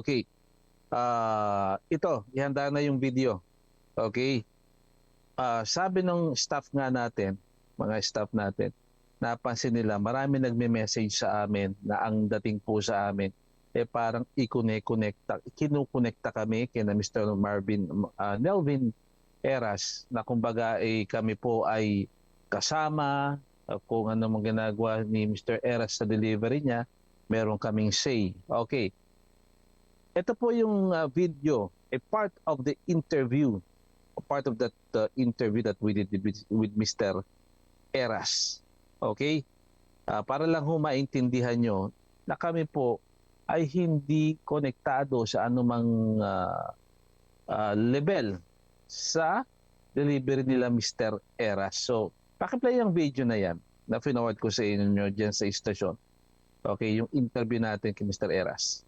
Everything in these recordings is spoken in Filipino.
Okay. Ah, ito, ihanda na yung video. Okay. Ah, sabi ng staff nga natin, mga staff natin, napansin nila, marami nagme-message sa amin na ang dating po sa amin eh parang i-connect-connecta, kinukonekta kami kina Mr. Marvin ah, Nelvin Eras na kumbaga eh kami po ay kasama ah, kung ano mang ginagawa ni Mr. Eras sa delivery niya, meron kaming say. Okay. Ito po yung uh, video, a part of the interview, a part of that uh, interview that we did with, with Mr. Eras. Okay? Ah, para lang ho maintindihan nyo na kami po ay hindi konektado sa anumang ah, ah, level sa delivery nila Mr. Eras. So, pakiplay ang video na yan na forward ko sa inyo dyan sa istasyon. Okay, yung interview natin kay Mr. Eras.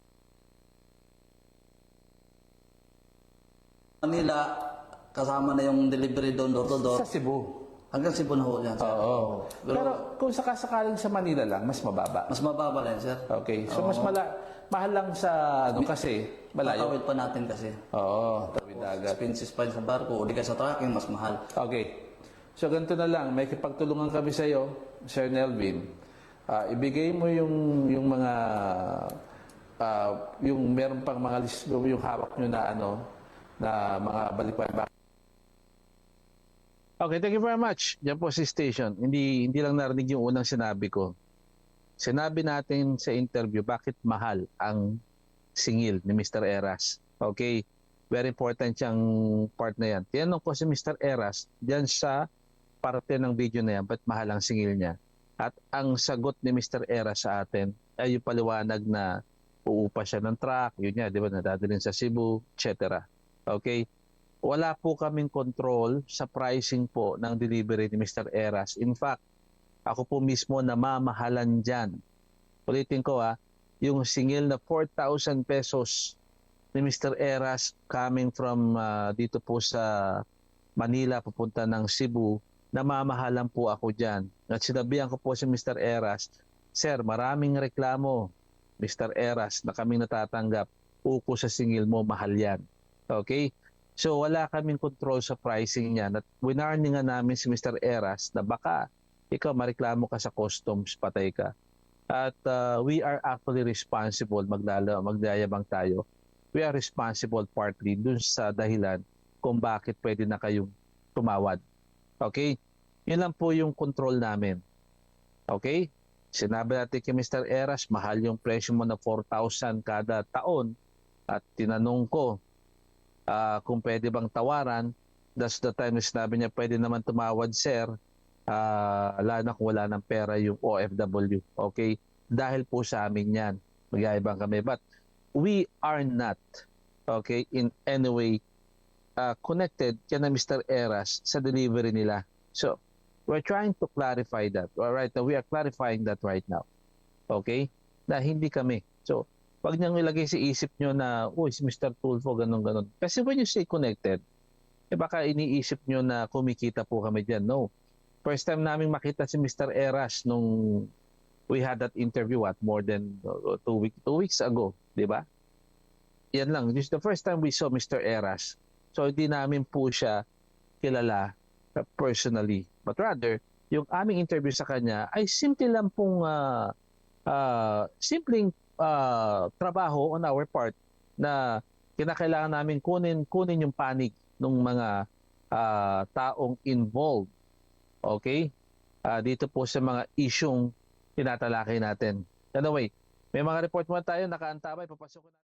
Manila, kasama na yung delivery doon door to door. Sa Cebu. Hanggang Cebu na ho yan, sir. Oo. Pero- Pero kung sakasakaling sa Manila lang, mas mababa. Mas mababa lang, sir. Okay. So mas mala mahal lang sa ano kasi malayo. Tatawid pa natin kasi. Oo, tawid dagat. Expenses pa yun sa barko o di ka sa trucking, mas mahal. Okay. So ganito na lang, may kipagtulungan kami sa iyo, Sir Nelvin. Ah, ibigay mo yung yung mga ah, yung meron pang mga list, yung hawak nyo na ano na mga balipan Okay, thank you very much. Diyan po si station. Hindi hindi lang narinig yung unang sinabi ko. Sinabi natin sa interview bakit mahal ang singil ni Mr. Eras. Okay? Very important siyang part na yan. Tinanong ko si Mr. Eras diyan sa parte ng video na yan, ba't mahal ang singil niya? At ang sagot ni Mr. Eras sa atin ay yung paliwanag na uupa siya ng truck, yun niya, di ba, nadadalhin sa Cebu, etc. Okay? wala po kaming control sa pricing po ng delivery ni Mr. Eras. In fact, ako po mismo namamahalan dyan. Ulitin ko ha, yung singil na 4,000 pesos ni Mr. Eras coming from ah, dito po sa Manila papunta ng Cebu, namamahalan po ako dyan. At sinabihan ko po si Mr. Eras, Sir, maraming reklamo, Mr. Eras, na kaming natatanggap. Uko sa singil mo, mahal yan. Okay? So wala kaming control sa pricing niya. At winarning nga namin si Mr. Eras na baka ikaw mareklamo ka sa customs, patay ka. At uh, we are actually responsible, maglala, magdayabang tayo. We are responsible partly dun sa dahilan kung bakit pwede na kayong tumawad. Okay? Yun lang po yung control namin. Okay? Sinabi natin kay Mr. Eras, mahal yung presyo mo na 4,000 kada taon. At tinanong ko, ah, kung pwede bang tawaran. That's the time na sinabi niya, pwede naman tumawad, sir. Ah, lalo na kung wala ng pera yung OFW. Okay? Dahil po sa amin yan. Magyayabang kami. But we are not, okay, in any way ah, connected kaya Mr. Eras sa delivery nila. So, we're trying to clarify that. All right, we are clarifying that right now. Okay? Na hindi kami. So, wag niyang ilagay sa isip niyo na, uy, si Mr. Tulfo, ganun, ganun. Kasi when you say connected, eh baka iniisip niyo na kumikita po kami dyan. No. First time namin makita si Mr. Eras nung we had that interview at more than uh, two, week, two weeks ago. Di ba? Yan lang. This is the first time we saw Mr. Eras. So, hindi namin po siya kilala uh, personally. But rather, yung aming interview sa kanya ay simple lang pong ah, ah, simpleng ah, trabaho on our part na kinakailangan namin kunin kunin yung panig ng mga ah, taong involved. Okay? Ah, dito po sa mga isyung tinatalakay natin. Anyway, may mga report mo tayo, nakaantabay, papasok natin.